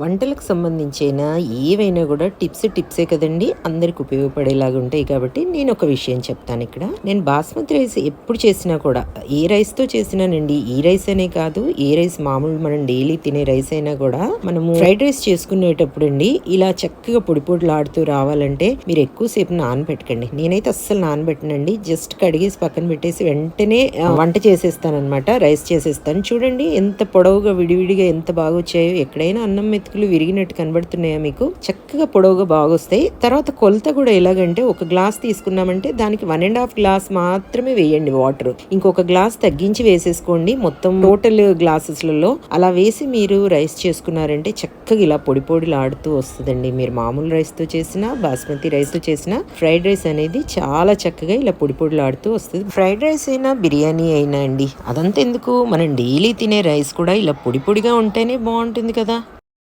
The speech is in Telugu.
వంటలకు సంబంధించిన ఏవైనా కూడా టిప్స్ టిప్సే కదండి. అందరికి ఉపయోగపడేలాగా ఉంటాయి కాబట్టి నేను ఒక విషయం చెప్తాను ఇక్కడ. నేను బాస్మతి రైస్ ఎప్పుడు చేసినా కూడా ఏ రైస్తో చేసినానండి? ఈ రైస్ అనే కాదు ఏ రైస్ మామూలు మనం డైలీ తినే రైస్ అయినా కూడా మనము ఫ్రైడ్ రైస్ చేసుకునేటప్పుడు అండి ఇలా చక్కగా పొడి పొడిలాడుతూ రావాలంటే మీరు ఎక్కువసేపు నానబెట్టకండి. నేనైతే అస్సలు నానబెట్టనండి. జస్ట్ కడిగేసి పక్కన పెట్టేసి వెంటనే వంట చేసేస్తాను అనమాట రైస్ చేసేస్తాను. చూడండి ఎంత పొడవుగా విడివిడిగా ఎంత బాగా వచ్చాయో ఎక్కడైనా అన్నం మెతుకులు విరిగినట్టు కనబడుతున్నాయా మీకు? చక్కగా పొడవుగా బాగా వస్తాయి తర్వాత కొలత కూడా ఎలాగంటే ఒక గ్లాస్ తీసుకున్నామంటే దానికి వన్ అండ్ హాఫ్ గ్లాస్ మాత్రమే వేయండి వాటర్. ఇంకొక గ్లాస్ తగ్గించి వేసేసుకోండి. మొత్తం టోటల్ గ్లాసెస్లలో అలా వేసి మీరు రైస్ చేసుకున్నారంటే చక్కగా ఇలా పొడి పొడిలాడుతూ వస్తుందండి. మీరు మామూలు రైస్తో చేసిన చేసినా బాస్మతి రైస్తో చేసిన చేసినా ఫ్రైడ్ రైస్ అనేది చాలా చక్కగా ఇలా పొడి పొడిలాడుతూ వస్తుంది. ఫ్రైడ్ రైస్ అయినా బిర్యానీ అయినా అండి. అదంతా ఎందుకు? మనం డైలీ తినే రైస్ కూడా ఇలా పొడి పొడిగా ఉంటేనే బాగుంటుంది కదా.